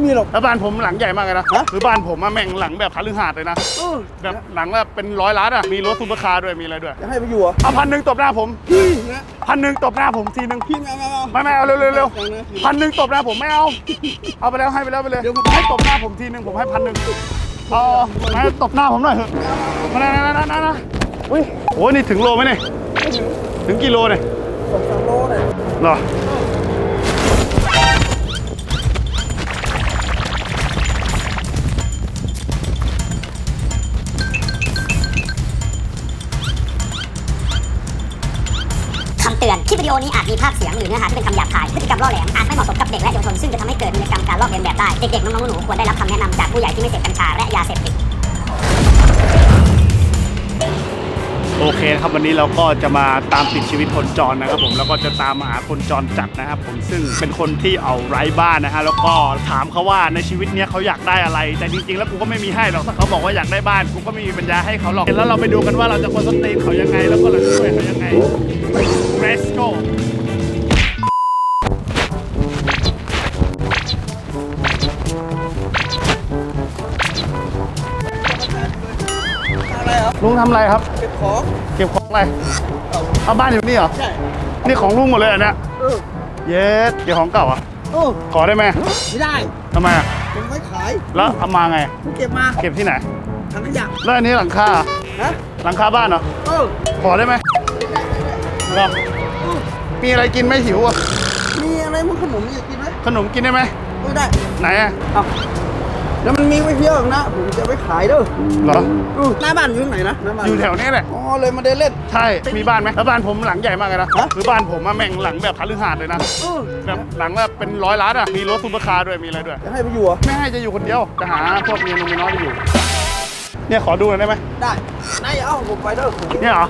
ไม่มีหรอก แล้วบ้านผมหลังใหญ่มากเลยนะฮะ คือบ้านผมอะแม่งหลังแบบคฤหาสน์เลยนะ เออแบบหลังแบบเป็นร้อยล้านอะมีรถซุปเปอร์คาร์ด้วย มีอะไรด้วยจะให้ไปอยู่เหรอเอาพันหนึ่งตบหน้าผมพี่นะพันหนึ่งตบหน้าผมทีหนึ่งพี่ไม่เอา ไม่ไม่เอาเร็วเร็วเร็วเอานะพันหนึ่งตบหน้าผมไม่เอา เอาไปแล้วให้ไปแล้วไปเลยเดี๋ยวผม ให้ตบหน้าผมทีหนึ่งผมให้พันหนึ่งเอามาตบหน้าผมหน่อยเถอะมานะนะนะนะนะอุ้ยโอ้ยนี่ถึงโลไหมเนี่ยไม่ถึงถึงกิโลเนี่ยสองสามโลเลยเหรอค มีภาพเสียงหรือเนื้อหาที่เป็นคำหยาบคาย พฤติกรรมล่อแหลมอาจไม่เหมาะสมกับเด็กและเยาวชนซึ่งจะทำให้เกิดพฤติกรรมการลอกเลียนแบบได้ เด็กๆ น้องๆหนูๆควรได้รับคำแนะนำจากผู้ใหญ่ที่ไม่เสพกัญชาและยาเสพติด โอเคนะครับวันนี้เราก็จะมาตามติดชีวิตคนจรนะครับผมแล้วก็จะตามหาคนจรจัดนะครับผมซึ่งเป็นคนที่เอาไร้บ้านนะฮะแล้วก็ถามเขาว่าในชีวิตเนี้ยเขาอยากได้อะไร แต่จริงๆแล้วกูก็ไม่มีให้หรอกถ้าเขาบอกว่าอยากได้บ้านกูก็ไม่มีปัญญาให้เขาหรอกแล้วเราไปดูกันว่าเราจะคนสนตีนเขายังไง แล้วก็เราจะช่วยเขายังไง Let's go ลุงทำอะไรครับ เก็บของเก็บของอะไรเอาบ้านอยู่นี่เหรอใช่นี่ของลุงหมดเลยเหรอเนี่ยเออเย็ดเก็บของเก่าอะโอ้ขอได้ไหมไม่ได้ทำไมอะผมไม่ขายแล้วเอามาไงผมเก็บมาเก็บที่ไหนถังขยะแล้วอันนี้หลังคาอะฮะหลังคาบ้านเหรอเออขอได้ไหมเหรอมีอะไรกินไหมหิวอะมีอะไรมึงขนมอยากกินไหมขนมกินได้ไหมไม่ได้ไหนอะ เอา แล้วมันมีไว้เที่ยวนะ ผมจะไปขายเด้อเหรออือหน้าบ้านอยู่ตรงไหนนะหน้าบ้านอยู่แถวนี้แหละ อ๋อเลยมาเดินเล่น ใช่ มีบ้านไหมแล้วบ้านผมหลังใหญ่มากเลยนะฮะ คือบ้านผมอะแม่งหลังแบบคฤหาสน์เลยนะเออแบบหลังแบบเป็นร้อยล้านอะ มีรถซุปเปอร์คาร์ด้วย มีอะไรด้วย จะให้ไปอยู่เหรอไม่ให้จะอยู่คนเดียว จะหาพวกเมียนงเมียน้อยไปอยู่ เนี่ยขอดูหน่อยได้ไหมได้นายเอาผมไปเด้อเนี่ยเหรอ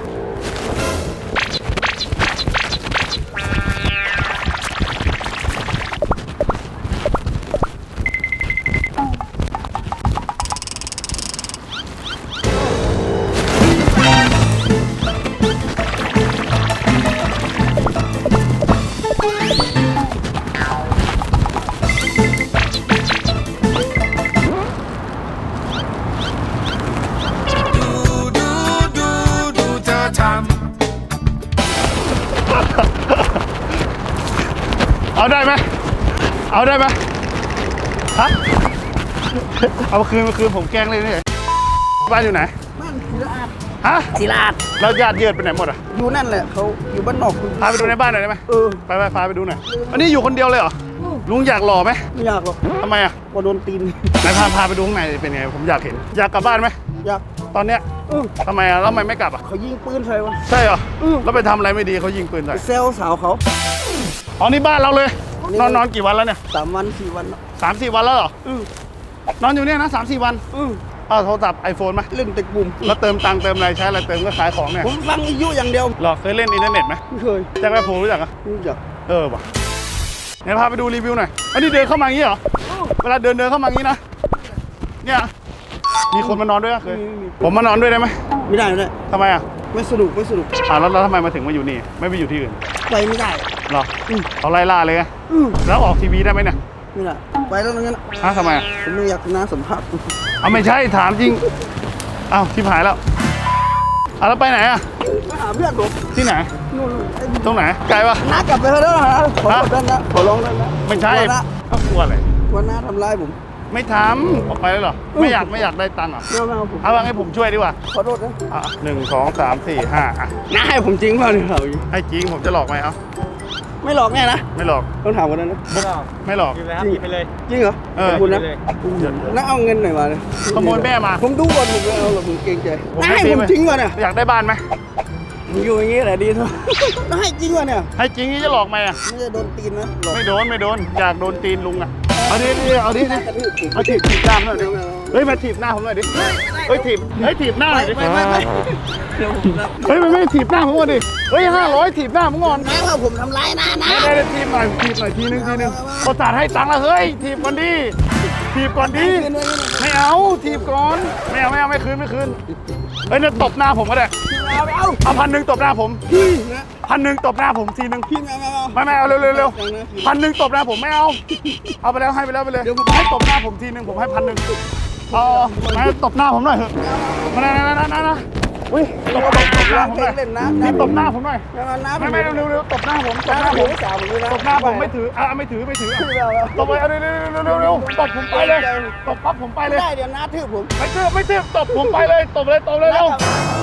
เอาได้ไหมเอาได้ไหมฮะเอามาคืนมาคืนผมแกล้งเลยนี่บ้านอยู่ไหนบ้านศิลาดฮะศิลาดแล้วญาติเยือดไปไหนหมดอะอยู่นั่นแหละเขาอยู่บ้านนอกคุณพาไปดูในบ้านหน่อยได้ไหมเออไปไปพาไปดูหน่อยอันนี้อยู่คนเดียวเลยเหรอลุงอยากหล่อไหมไม่อยากหรอกทำไมอะกลัวโดนตีนไหนพาพาไปดูข้างในเป็นไงผมอยากเห็นอยากกลับบ้านไหมอยากตอนเนี้ยเออทำไมอะแล้วทำไมไม่กลับอะเขายิงปืนใส่วะใช่เหรออืมแล้วไปทำอะไรไม่ดีเขายิงปืนใส่ไปเซลสาวเขา อ๋อนี่บ้านเราเลย นี่ นอนนอนกี่วันแล้วเนี่ยสามวันสี่วันแล้วสามสี่วันแล้วเหรออือนอนอยู่เนี่ยนะสามสี่วันอือเอาโทรศัพท์ไอโฟนมาเล่นแต่กลุ่มแล้วเติมตังค์เติมอะไรใช้อะไรเติมก็ขายของเนี่ยผมฟังอายุอย่างเดียวหรอเคยเล่นอินเทอร์เน็ตไหมไม่เคยแจ็คแม่โพรู้จักอะไม่รู้จักเออว่ะเนี่ยพาไปดูรีวิวหน่อยอันนี้เดินเข้ามาอย่างนี้เหรอเวลาเดินเดินเข้ามาอย่างนี้นะเนี่ยมีคนมานอนด้วยอะเคย ผมมานอนด้วยได้ไหมไม่ได้ไม่ได้ทำไมอะ ไม่สนุกไม่สนุกอ่าแล้วแล้วทำไมมาถึงมาอยู่นี่ ไม่ไปอยู่ที่อื่นไปไม่ได้หรอเขาไล่ล่าเลยไงอือแล้วออกทีวีได้ไหมเนี่ยไม่ได้ไปแล้วงั้นฮะทำไมอะผมไม่อยากน่าสัมภาษณ์เอาไม่ใช่ถามจริงอ้าวที่หายแล้วเอาแล้วไปไหนอะมาหาเพื่อนผมที่ไหน นู่นไอ้ตรงไหนไกลปะ น้ากลับไปเถอะนะขอโทษด้านนะขอร้องด้านนะไม่ใช่วันนะก็กลัวอะไรวันน้าทำร้ายผม ไม่ทำออกไปแล้วเหรอ ไม่อยากไม่อยากได้ตังค์เหรอไม่เอาไม่เอาผมเอาว่าให้ผมช่วยดีกว่าขอโทษนะอะหนึ่งสองสามสี่ห้าอะน้าให้ผมจริงเปล่าเนี่ยเราให้จริงผมจะหลอกไหมเอาไม่หลอกแน่นะไม่หลอกต้องถามกันนะนะไม่หลอกจริงจริงเหรอเออ ขอบคุณนะเดี๋ยวน้าเอาเงินหน่อยมาเลยขโมยแม่มา ผมดูก่อนผมไม่เอาหรอกผมเกรงใจผมน้าให้ให้ฟรีผมไหมจริงก่อนเนี่ยอยากได้บ้านไหมผมอยู่อย่างงี้แหละดีเท่าน้าให้จริงก่อนเนี่ยให้จริงนี่จะหลอกไหมอะไม่ได้โดนตีนนะหลอกไม่โดนไม่โดนอยากโดนตีนลุงอะ เอาดิดิเอาดิดิกระทืบผมเอาถีบถีบหน้าผมหน่อยดิเฮ้ยมาถีบหน้าผมหน่อยดิเฮ้ยถีบเฮ้ยถีบหน้าหน่อยดิไม่ไม่ไม่เดี๋ยวผมรับเฮ้ยมันไม่ถีบหน้าผมก่อนดิเฮ้ยห้าร้อยถีบหน้าผมก่อนน้ว่าผมทำร้ายหน้านะไม่ได้ทีมหน่อยทีมหน่อยทีนึงทีนึงประสาทให้ตังค์แล้วเฮ้ยทีบก่อนดิทีบก่อนดิไม่เอาทีบก่อนไม่เอาไม่เอาไม่คืนไม่คืนเฮ้ยเนี่ยตบหน้าผมก็ได้ เอาเอาไม่เอาเอาพันหนึ่งตบหน้าผมพี่นะพันหนึ่งตบหน้าผมทีหนึ่งพี่ไม่เอาไม่ไม่เอาเร็วเร็วเร็วเอานะพี่พันหนึ่งตบหน้าผมไม่เอา เอาไปแล้วให้ไปแล้วไปเลยเดี๋ยวผมให้ตบหน้าผมทีหนึ่งผมให้พันหนึ่งเอามาตบหน้าผมหน่อยเถอะมานะนะนะนะนะ อุ้ยตบตบตบหน้าผมหน่อยเล่นนะนี่ตบหน้าผมหน่อยไม่เอานะไม่ไม่เร็วเร็วเร็วตบหน้าผมตบหน้าน้าผผมมไม่สาวผมเลยนะตบหน้าผมไม่ถืออะไม่ถือไม่ถือไม่เอาแล้วตบไปเอาเร็วเร็วเร็วเร็วเร็วตบผมไปเลยตบปั๊บผมไปเลยได้เดี๋ยวน้าทืบผมไม่เทือบไม่เทือบตบผมไปเลยตบเลยตบเลยเร็ว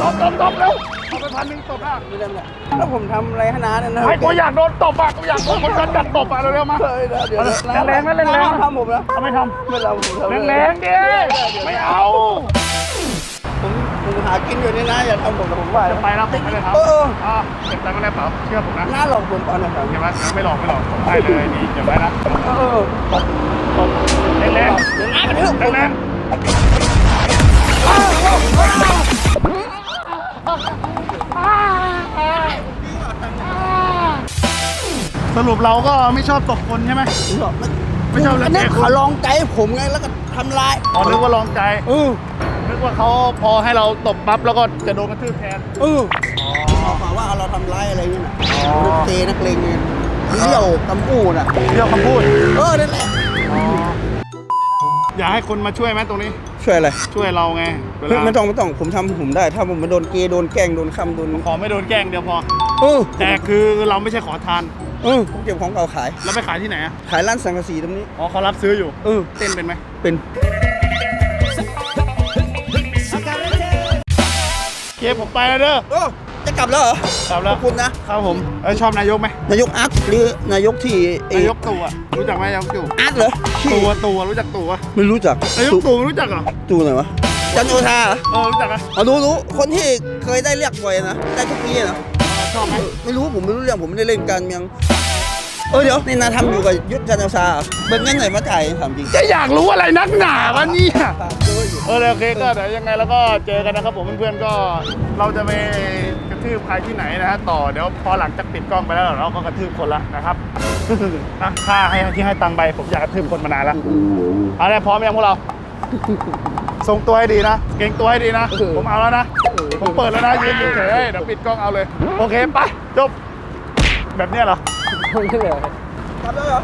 ตบตบตบเร็วเอาไปพันหนึ่งตบหน้าไม่ได้ไม่ได้แล้วผมทำอะไรให้น้าเนี่ยนะไอ้กูอยากโดนตบอะกูอยากโดนคนจัดจัดตบอะเร็วๆมาเฮ้ยเดี๋ยวเอาเลยแรงๆนะแรงๆนะน้าทำผมนะทำไม่ทไม่ทำผมทำำแรงๆดิไม่เอาผมผม หากินอยู่นี่นะอย่าทำผมนะผมว่าจะไปแล้วผมไม่ได้ทำเอออ่าเก็บตังค์ไม่ได้เปล่าเชื่อผมนะน้าหลอกผมเอาหน่อยครับเก็บไว้ไม่หลอกไม่หลอกผมไปเลยนี่เก็บไว้นะเออตบตบแรงๆแรงเดี๋ยวน้ากระทืบผมแรงสรุปเราก็ไม่ชอบตบคนใช่ไหมไม่ชอบอันนี้เตะคนเขาลองใจผมไงแล้วก็ทำลายอ๋อนึกว่าลองใจเออนึ กว่าเขาพอให้เราตบปั๊บแล้วก็จะโดนกระทืบแทนเออเขาหาว่าเราทำร้ายอะไรนี่นะอ๋อเทนักเลงไงเลี้ยวกำปูน่ะเรียกคำพูด เออ นั่นแหละอยากให้คนมาช่วยไหมตรงนี้ ช่วยอะไร ช่วยเราไงเวเฮ้ยลาไม่ต้องไม่ต้องผมทำผมได้ ถ้าผมมาโดนเกย์โดนแกล้งโดนคำโดนขอไม่โดนแกล้งเดียวพอเออแต่คือเราไม่ใช่ขอทานเออผมเก็บของเก่าขาย แล้วไปขายที่ไหนอะขายร้านสังกะสีตรงนี้ อ๋อเขารับซื้ออยู่ เออ เต้นเป็นไหม เป็น เคผมไปแล้วเด้อ โอ้จะกลับแล้วเหรอกลับขแล้อวบคุณนะ ครับผมเอ้ยชอบนายกไหมนายกอาร์ตหรือนายกที่เอนายกตู่อะรู้จักไหมนายกตู่อาร์ตเหรอชื่อตู่อะตู่อะรู้จักตู่อะไม่รู้จักนายกตู่ไม่รู้จักเหรอตู่ไหนวะ จันโอชาเหรอเออรู้จักอะอ๋อรู้รู้คนที่เคยได้เรียกบ่อยนะ ได้ทุกปีนะ ชอบไหมไม่รู้ผมไม่รู้เรื่องผมไม่ได้เล่นการเมือง เออเดี๋ยวนี่นาทำอยู่กับยุทธจันทร์โอชาเหรอเบิกเงินไหนมาจ่ายถามจริงจะอยากรู้อะไรนักหนาวะเนี่ย ฝากด้วยอยู่เออโอเคก็เดี๋ยวยังไงแล้วก็เจอกันนะครับผมเพื่อนๆก็เราจะไปกระทืบใครที่ไหนนะฮะต่อเดี๋ยวพอหลังจากปิดกล้องไปแล้วเราก็กระทืบคนละนะครับนะค่าให้ที่ให้ตังค์ไปผมอยากกระทืบคนมานานแล้วเอาละพร้อมยังพวกเราทรงตัวให้ดีนะ เก่งตัวให้ดีนะ ผมเอาแล้วนะผมเปิดแล้วนะยืนเฉยๆเดี๋ยวปิดกล้องเอาเลย โอเคไปจบแบบเนี้ยเหรอ กลับแล้วเหรอ